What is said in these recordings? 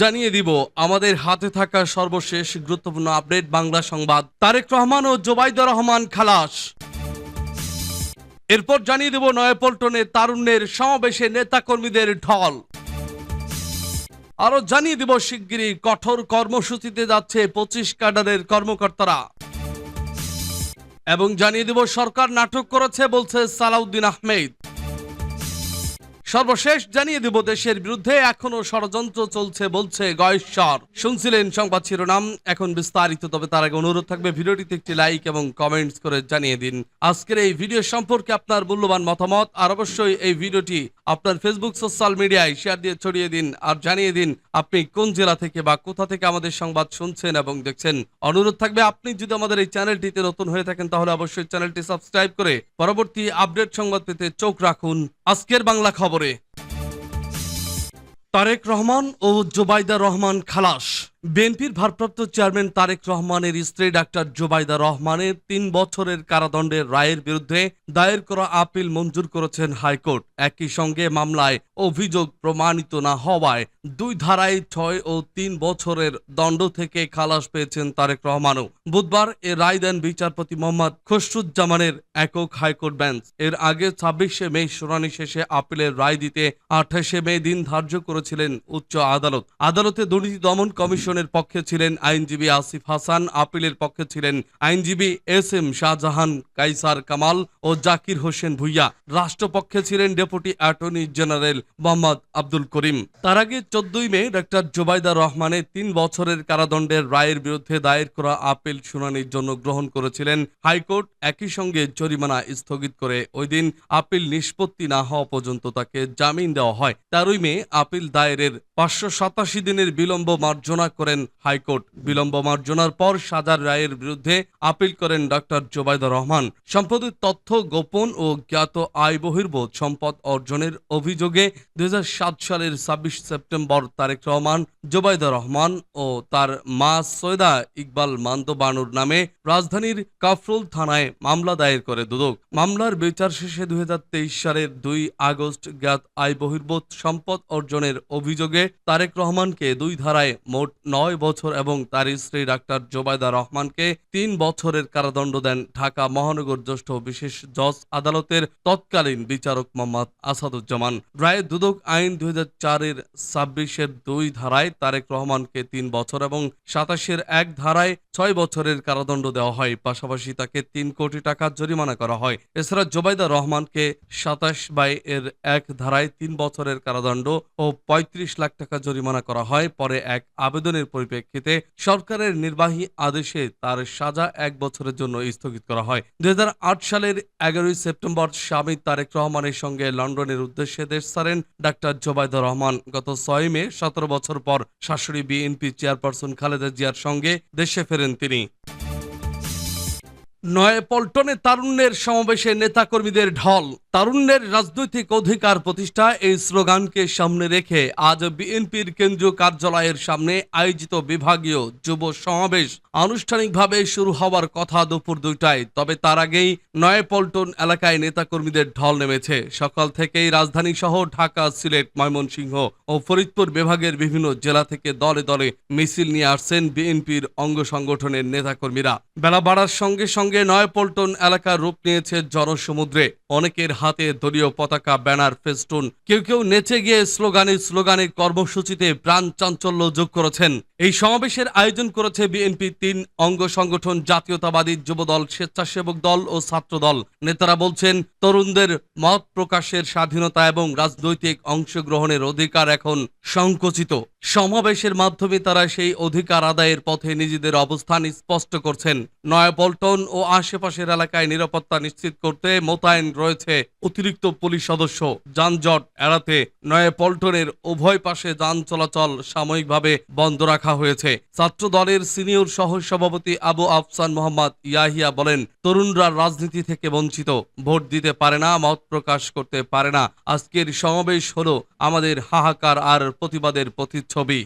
জানিয়ে দিব, আমাদের হাতে থাকা সর্বশেষ গুরুত্বপূর্ণ আপডেট বাংলা সংবাদ। তারেক রহমান ও জোবাইদুর রহমান খালাস। এরপর জানিয়ে দেব নয়াপল্টনে তারুণ্যের সমাবেশে নেতাকর্মীদের ঢল। আরও জানিয়ে দিব শিগগিরই কঠোর কর্মসূচিতে যাচ্ছে পঁচিশ ক্যাডারের কর্মকর্তারা। এবং জানিয়ে দেব সরকার নাটক করেছে, বলছে সালাউদ্দিন আহমেদ। সর্বশেষ জানিয়ে দেব, দেশের বিরুদ্ধে এখনও ষড়যন্ত্র চলছে বলছে গয়েশ্বর। শুনছিলেন সংবাদ শিরোনাম, এখন বিস্তারিত, তবে তার আগে অনুরোধ থাকবে, ভিডিওটিতে একটি লাইক এবং কমেন্টস করে জানিয়ে দিন। আজকের এই ভিডিও সম্পর্কে আপনার মূল্যবান মতামত, আর অবশ্যই এই ভিডিওটি আপনার ফেসবুক সোশ্যাল মিডিয়ায় শেয়ার দিয়ে ছড়িয়ে দিন আর জানিয়ে দিন আপনি কোন জেলা থেকে বা কোথা থেকে আমাদের সংবাদ শুনছেন এবং দেখছেন। অনুরোধ থাকবে, আপনি যদি আমাদের এই চ্যানেলটিতে নতুন হয়ে থাকেন, তাহলে অবশ্যই চ্যানেলটি সাবস্ক্রাইব করে পরবর্তী আপডেট সংবাদ পেতে চোখ রাখুন। আজকের বাংলা খবরে। তারেক রহমান ও জোবাইদা রহমান খালাস। বিএনপির ভারপ্রাপ্ত চেয়ারম্যান তারেক রহমানের স্ত্রী ডাক্তার জোবাইদা রহমানের তিন বছরের কারাদণ্ডের রায়ের বিরুদ্ধে দায়ের করা আপিল মঞ্জুর করেছেন হাইকোর্ট। একই সঙ্গে মামলায় অভিযোগ প্রমাণিত না হওয়ায় দুই ধারায় ছয় ও তিন বছরের দণ্ড থেকে খালাস পেয়েছেন তারেক রহমানও। বুধবার এ রায় দেন বিচারপতি মোহাম্মদ খসরুজ্জামানের একক হাইকোর্ট বেঞ্চ। এর আগে ছাব্বিশে মে শুনানি শেষে আপিলের রায় দিতে আঠাশে মে দিন ধার্য করেছিলেন উচ্চ আদালত। আদালতে দুর্নীতি দমন কমিশনের পক্ষে ছিলেন আইনজীবী আসিফ হাসান, আপিলের পক্ষে ছিলেন আইনজীবী এস এম শাহজাহান, কাইসার কামাল ও জাকির হোসেন ভুইয়া। রাষ্ট্রপক্ষে ছিলেন deputy attorney general Mohammad Abdul Karim. তার আগে চোদ্দই মে ডক্টর জোবাইদা রহমানের তিন বছরের কারাদণ্ডের রায়ের বিরুদ্ধে দায়ের করা আপিল শুনানির জন্য গ্রহণ করেছিলেন। হাইকোর্ট একই সঙ্গে জরিমানা স্থগিত করে ওই দিন আপিল নিষ্পত্তি না হওয়া পর্যন্ত তাকে জামিন দেওয়া হয়। তেরোই মে আপিল দায়েরের পাঁচশো সাতাশি দিনের বিলম্ব মার্জনা করেন হাইকোর্ট। বিলম্ব মার্জনার পর সাজার রায়ের বিরুদ্ধে আপিল করেন ডক্টর জোবাইদা রহমান। সম্পদের তথ্য গোপন ও জ্ঞাত আয় বহির্ভূত সম্পদ অর্জনের অভিযোগে দুই সালের ছাব্বিশ সেপ্টেম্বর তারেক রহমান জোবাইদা রহমান ও তার মা সৈয়দা ইকবাল মান্দ বানুর নামে রাজধানীর কাফরুল থানায় মামলা দায়ের করে দুদক। মামলার বিচার শেষে দুই হাজার তেইশ সালের দুই আগস্ট জ্ঞাত আয় বহির্ভূত সম্পদ অর্জনের অভিযোগে তারেক রহমানকে দুই ধারায় মোট নয় বছর এবং তার স্ত্রী ডাক্তার জোবায়দা রহমানকে তিন বছরের কারাদণ্ড দেন ঢাকা মহানগর জ্যেষ্ঠ বিশেষ জজ আদালতের তৎকালীন বিচারক মোহাম্মদ আসাদুজ্জামান। রায় দুদক আইন দুই হাজার চারের ছাব্বিশের দুই ধারায় তারেক রহমানকে তিন বছর এবং সাতাশের এক ধারায় ছয় বছরের কারাদণ্ড দেওয়া হয়। পাশাপাশি তাকে তিন কোটি টাকা জরিমানা করা হয়। এছাড়া জোবাইদা রহমানকে সাতাশ বাই এর এক ধারায় তিন বছরের কারাদণ্ড ও পঁয়ত্রিশ লাখ টাকা জরিমানা করা হয়। পরে এক আবেদনের পরিপ্রেক্ষিতে সরকারের নির্বাহী আদেশে তার সাজা এক বছরের জন্য স্থগিত করা হয়। দুই সালের এগারোই সেপ্টেম্বর স্বামী তারেক রহমানের সঙ্গে লন্ডনের উদ্দেশ্যে দেশ ছাড়েন ডাক্তার জোবাইদা রহমান। গত ছয় মে, সতেরো বছর পর শাশুড়ি বিএনপি চেয়ারপারসন খালেদা জিয়ার সঙ্গে দেশে ফেরেন তিনি। নয়াপল্টনে তারুণ্যের সমাবেশে নেতাকর্মীদের ঢল। তারুণ্যের রাজনৈতিক অধিকার প্রতিষ্ঠা এই স্লোগানকে সামনে রেখে আজ বিএনপির কেন্দ্রীয় কার্যালয়ের সামনে আয়োজিত বিভাগীয় যুব সমাবেশ আনুষ্ঠানিকভাবে শুরু হওয়ার কথা দুপুর দুইটায়। তবে তার আগেই নয়াপল্টন এলাকায় নেতাকর্মীদের ঢল নেমেছে। সকাল থেকেই রাজধানী সহ ঢাকা, সিলেট, ময়মনসিংহ ও ফরিদপুর বিভাগের বিভিন্ন জেলা থেকে দলে দলে মিছিল নিয়ে আসছেন বিএনপির অঙ্গ সংগঠনের নেতাকর্মীরা। বেলা বাড়ার সঙ্গে সঙ্গে নয়াপল্টন এলাকার রূপ নিয়েছে জনসমুদ্রে। অনেকের হাতে দলীয় পতাকা, ব্যানার, ফেস্টুন, কেউ কেউ নেচে গিয়ে স্লোগানে স্লোগানে কর্মসূচিতে প্রাণ চাঞ্চল্য যোগ করেছেন। এই সমাবেশের আয়োজন করেছে বিএনপি তিন অঙ্গ সংগঠন, জাতীয়তাবাদী যুবদল, স্বেচ্ছাসেবক দল ও ছাত্র দল নেতারা বলছেন, তরুণদের মত প্রকাশের স্বাধীনতা এবং রাজনৈতিক অংশগ্রহণের অধিকার এখন সংকুচিত। সমাবেশের মাধ্যমে তারা সেই অধিকার আদায়ের পথে নিজেদের অবস্থান স্পষ্ট করছেন। নয়াপল্টন ও আশেপাশের এলাকায় নিরাপত্তা নিশ্চিত করতে মোতায়েন রয়েছে অতিরিক্ত পুলিশ সদস্য। যানজট এড়াতে নয়াপল্টনের উভয় পাশে যান চলাচল সাময়িকভাবে বন্ধ রাখা হয়েছে। ছাত্র দলের সিনিয়র সহ সভাপতি আবু আফসান মোহাম্মদ ইয়াহিয়া বলেন, তরুণরা রাজনীতি থেকে বঞ্চিত। ভোট দিতে পারে না, মত প্রকাশ করতে পারে না। আজকের সমাবেশ হলো আমাদের হাহাকার আর প্রতিবাদের প্রতিচ্ছবি।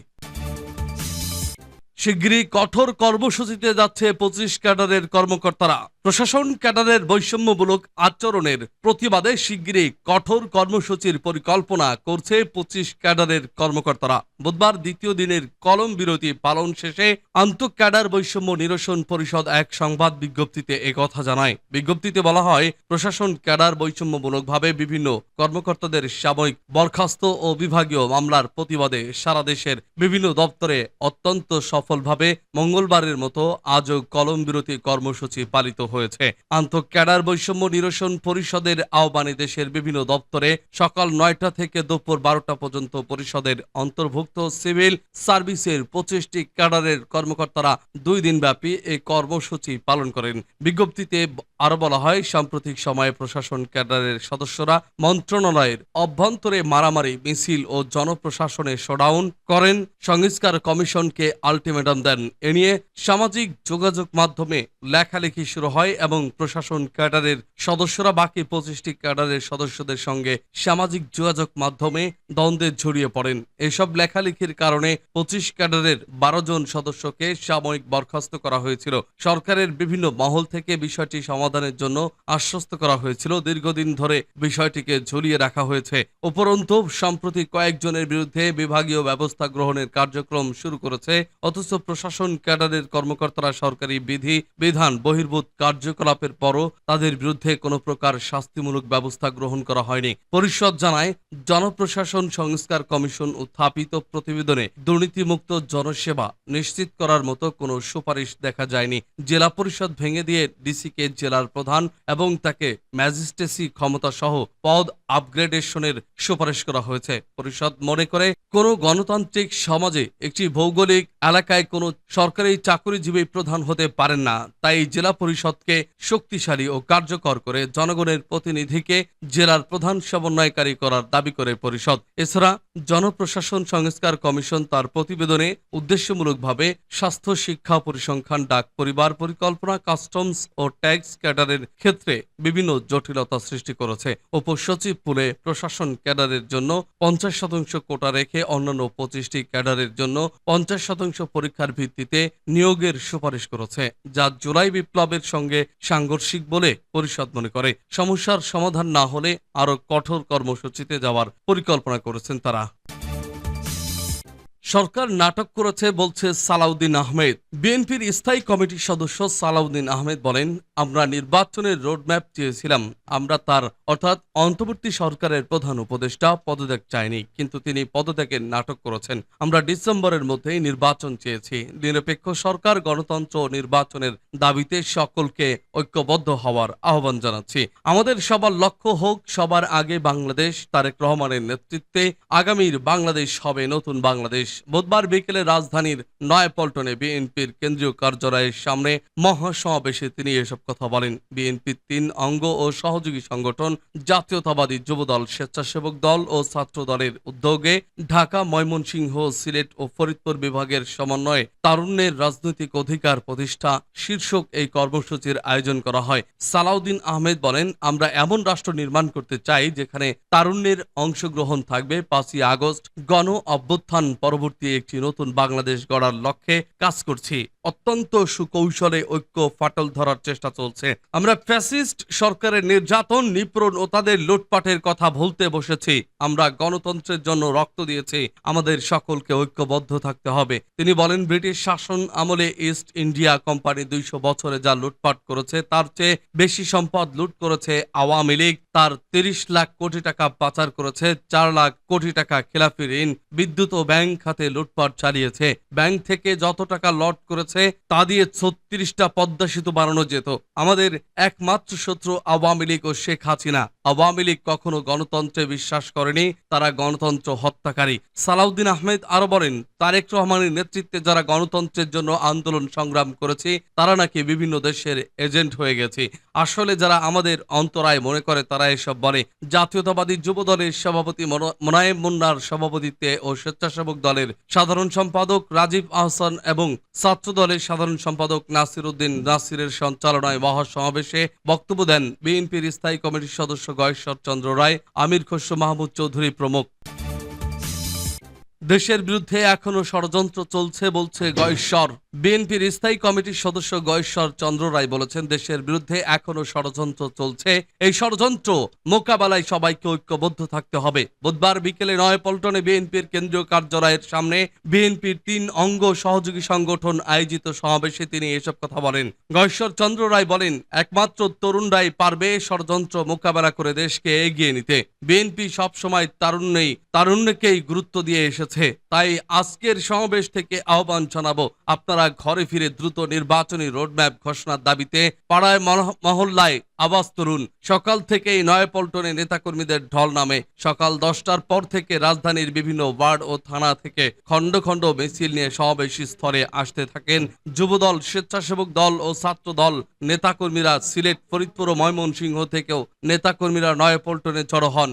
শিগগিরই কঠোর কর্মসূচিতে যাচ্ছে পঁচিশ ক্যাডারের কর্মকর্তারা। প্রশাসন ক্যাডারের বৈষম্যমূলক আচরণের প্রতিবাদে শিগগিরই কঠোর কর্মসূচির পরিকল্পনা করছে পঁচিশ ক্যাডারের কর্মকর্তারা। বুধবার দ্বিতীয় দিনের কলম বিরতি পালন শেষে আন্তঃ ক্যাডার বৈষম্য নিরসন পরিষদ এক সংবাদ বিজ্ঞপ্তিতে একথা জানায়। বিজ্ঞপ্তিতে বলা হয়, প্রশাসন ক্যাডার বৈষম্যমূলকভাবে বিভিন্ন কর্মকর্তাদের সাময়িক বরখাস্ত ও বিভাগীয় মামলার প্রতিবাদে সারা দেশের বিভিন্ন দপ্তরে অত্যন্ত সফলভাবে মঙ্গলবারের মতো আজও কলম বিরতি কর্মসূচি পালিত হয়েছে। আন্তঃ ক্যাডার বৈষম্য নিরসন পরিষদের আহ্বানে দেশের বিভিন্ন দপ্তরে সকাল নয়টা থেকে দুপুর বারোটা পর্যন্ত পরিষদের অন্তর্ভুক্ত সিভিল সার্ভিসের পঁচিশটি ক্যাডারের কর্মকর্তারা দুই দিনব্যাপী এই কর্মসূচি পালন করেন। বিজ্ঞপ্তিতে আরও বলা হয়, সাম্প্রতিক সময়ে প্রশাসন ক্যাডারের সদস্যরা মন্ত্রণালয়ের অভ্যন্তরে মারামারি, মিছিল ও জনপ্রশাসনে শোডাউন করেন। সংস্কার কমিশনকে আলটিমেটাম দেন। এ নিয়ে সামাজিক যোগাযোগ মাধ্যমে লেখালেখি শুরু হয়। এবং প্রশাসন ক্যাডারের সদস্যরা বাকি পঁচিশটি ক্যাডারের সদস্যদের সঙ্গে সামাজিক যোগাযোগ মাধ্যমে দ্বন্দ্বে জড়িয়ে পড়েন। এসব লেখালেখির কারণে পঁচিশ ক্যাডারের বারো জন সদস্যকে সাময়িক বরখাস্ত করা হয়েছিল। সরকারের বিভিন্ন মহল থেকে বিষয়টি সমাধানের জন্য আশ্বস্ত করা হয়েছিল। দীর্ঘদিন ধরে বিষয়টিকে ঝুলিয়ে রাখা হয়েছে। উপরন্তু, সম্প্রতি কয়েকজনের বিরুদ্ধে বিভাগীয় ব্যবস্থা গ্রহণের কার্যক্রম শুরু করেছে। অথচ প্রশাসন ক্যাডারের কর্মকর্তারা সরকারি বিধি, বিধান বহির্ভূত কার্যকলাপের পরও তাদের বিরুদ্ধে কোনো প্রকার শাস্তিমূলক ব্যবস্থা গ্রহণ করা হয়নি। পরিষদ জানায়, জনপ্রশাসন সংস্কার কমিশন উত্থাপিত প্রতিবেদনে দুর্নীতিমুক্ত জনসেবা নিশ্চিত করার মতো কোনো সুপারিশ দেখা যায়নি। জেলা পরিষদ ভেঙে দিয়ে ডিসিকে জেলার প্রধান এবং তাকে ম্যাজিস্ট্রেসি ক্ষমতা সহ পদ আপগ্রেডেশনের সুপারিশ করা হয়েছে। পরিষদ মনে করে, কোনো গণতান্ত্রিক সমাজে একটি ভৌগোলিক এলাকায় কোনো সরকারি চাকরিজীবী প্রধান হতে পারেন না। তাই জেলা পরিষদকে শক্তিশালী ও কার্যকর করে জনগণের প্রতিনিধিকে জেলার প্রধান সমন্বয়কারী করার দাবি করে পরিষদ। এছাড়া জনপ্রশাসন সংস্কার কমিশন তার প্রতিবেদনে উদ্দেশ্যমূলকভাবে স্বাস্থ্য, শিক্ষা, পরিসংখ্যান, ডাক পরিবার পরিকল্পনা, কাস্টমস ও ট্যাক্স ক্যাডারের ক্ষেত্রে বিভিন্ন জটিলতা সৃষ্টি করেছে। উপসচিব পুলে প্রশাসন ক্যাডারের জন্য পঞ্চাশ শতাংশ কোটা রেখে অন্যান্য পঁচিশটি ক্যাডারের জন্য পঞ্চাশ শতাংশ পরীক্ষার ভিত্তিতে নিয়োগের সুপারিশ করেছে, যা জুলাই বিপ্লবের সঙ্গে সাংঘর্ষিক বলে পরিষদ মনে করে। সমস্যার সমাধান না হলে আরও কঠোর কর্মসূচিতে যাওয়ার পরিকল্পনা করেছেন তারা। সরকার নাটক করেছে বলছে সালাউদ্দিন আহমেদ। বিএনপির স্থায়ী কমিটির সদস্য সালাউদ্দিন আহমেদ বলেন, আমরা নির্বাচনের রোডম্যাপ চেয়েছিলাম। আমরা তার অর্থাৎ অন্তর্বর্তী সরকারের প্রধান উপদেষ্টা পদত্যাগ চাইনি কিন্তু তিনি পদত্যাগের নাটক করেছেন। আমরা ডিসেম্বরের মধ্যেই নির্বাচন চেয়েছি। নিরপেক্ষ সরকার, গণতন্ত্র নির্বাচনের দাবিতে সকলকে ঐক্যবদ্ধ হওয়ার আহ্বান জানাচ্ছি। আমাদের সবার লক্ষ্য হোক, সবার আগে বাংলাদেশ তারেক রহমানের নেতৃত্বে আগামীর বাংলাদেশ হবে, নতুন বাংলাদেশ বুধবার বিকেলে রাজধানীর নয়াপল্টনে বিএনপির কেন্দ্রীয় কার্যালয়ের সামনে মহাসমাবেশে তিনি এসব কথা বলেন। বিএনপির তিন অঙ্গ ও সহযোগী সংগঠন, জাতীয়তাবাদী যুবদল, স্বেচ্ছাসেবক দল ও ছাত্র দলের উদ্যোগে ঢাকা, ময়মনসিংহ, সিলেট ও ফরিদপুর বিভাগের সমন্বয়ে তারুণ্যের রাজনৈতিক অধিকার প্রতিষ্ঠা শীর্ষক এই কর্মসূচির আয়োজন করা হয়। সালাউদ্দিন আহমেদ বলেন, আমরা এমন রাষ্ট্র নির্মাণ করতে চাই যেখানে তারুণ্যের অংশগ্রহণ থাকবে। পাঁচই আগস্ট গণ অভ্যুত্থান পরবর্তী একটি নতুন বাংলাদেশ গড়ার লক্ষ্যে কাজ করছি। অত্যন্ত সুকৌশলে ঐক্য ফাটল ধরার চেষ্টা চলছে। আমরা ফ্যাসিস্ট সরকারের নির্যাতন, নিপীড়ন ও তাদের লুটপাটের কথা ভুলতে বসেছি। আমরা গণতন্ত্রের জন্য রক্ত দিয়েছি। আমাদের সকলকে ঐক্যবদ্ধ থাকতে হবে। তিনি বলেন, ব্রিটিশ শাসন আমলে ইস্ট ইন্ডিয়া কোম্পানি দুইশো বছরে যা লুটপাট করেছে, তার চেয়ে বেশি সম্পদ লুট করেছে আওয়ামী লীগ। তার তিরিশ লাখ কোটি টাকা পাচার করেছে, চার লাখ কোটি টাকা খেলাফি ঋণ, বিদ্যুৎ ও ব্যাংক খাতে লুটপাট চালিয়েছে। ব্যাংক থেকে যত টাকা লট করেছে তা দিয়ে ছত্রিশটা পদ্মা সেতু বানানো যেত। আমাদের একমাত্র শত্রু আওয়ামী লীগ ও শেখ হাসিনা। আওয়ামী লীগ কখনো গণতন্ত্রে বিশ্বাস করেনি, তারা গণতন্ত্র হত্যাকারী। সালাউদ্দিন আহমেদ আরও বলেন, তারেক রহমানের নেতৃত্বে যারা গণতন্ত্রের জন্য আন্দোলন সংগ্রাম করেছে, তারা নাকি বিভিন্ন দেশের এজেন্ট হয়ে গেছে। আসলে যারা আমাদের অন্তরায় মনে করে, তারা এসব বলে। জাতীয়তাবাদী যুব দলের সভাপতি মনো- মোনায়েম মুন্নার সভাপতিত্বে ও স্বেচ্ছাসেবক দলের সাধারণ সম্পাদক রাজীব আহসান এবং ছাত্র দলের সাধারণ সম্পাদক নাসির উদ্দিন নাসিরের সঞ্চালনায় মহাসমাবেশে বক্তব্য দেন বিএনপির স্থায়ী কমিটির সদস্য গয়েশ্বর চন্দ্র রায়, আমির খসরু মাহমুদ চৌধুরী প্রমুখ। দেশের বিরুদ্ধে এখনও ষড়যন্ত্র চলছে বলছে গয়েশ্বর। বিএনপির স্থায়ী কমিটির সদস্য গয়েশ্বর চন্দ্র রায় বলেছেন, দেশের বিরুদ্ধে এখনও ষড়যন্ত্র চলছে। এই ষড়যন্ত্র মোকাবেলায় সবাইকে ঐক্যবদ্ধ থাকতে হবে। বুধবার বিকেলে নয়পল্টনে বিএনপির কেন্দ্রীয় কার্যালয়ের সামনে বিএনপির তিন অঙ্গ সহযোগী সংগঠন আয়োজিত সমাবেশে তিনি এসব কথা বলেন। গয়েশ্বর চন্দ্র রায় বলেন, একমাত্র তরুণরাই পারবে ষড়যন্ত্র মোকাবেলা করে দেশকে এগিয়ে নিতে। বিএনপি সবসময় তারুণ্যেই, তারুণ্যকেই গুরুত্ব দিয়ে এসেছে। তাই আজকের সমাবেশ থেকে আহ্বান জানাব আপনারা ঘরে ফিরে দ্রুত নির্বাচনী রোডম্যাপ ঘোষণার দাবিতে পাড়ায় মহল্লায় আবাস তরুণ সকাল থেকেই নয়াপল্টনে নেতাকর্মীদের ঢল নামে। সকাল দশটার পর থেকে রাজধানীর বিভিন্ন ওয়ার্ড ও থানা থেকে খণ্ড খণ্ড মিছিল নিয়ে সমাবেশ স্থলে আসতে থাকেন যুবদল, স্বেচ্ছাসেবক দল ও ছাত্র দল নেতাকর্মীরা সিলেট, ফরিদপুর ও ময়মনসিংহ থেকেও নেতাকর্মীরা নয়াপল্টনে জড়ো হন।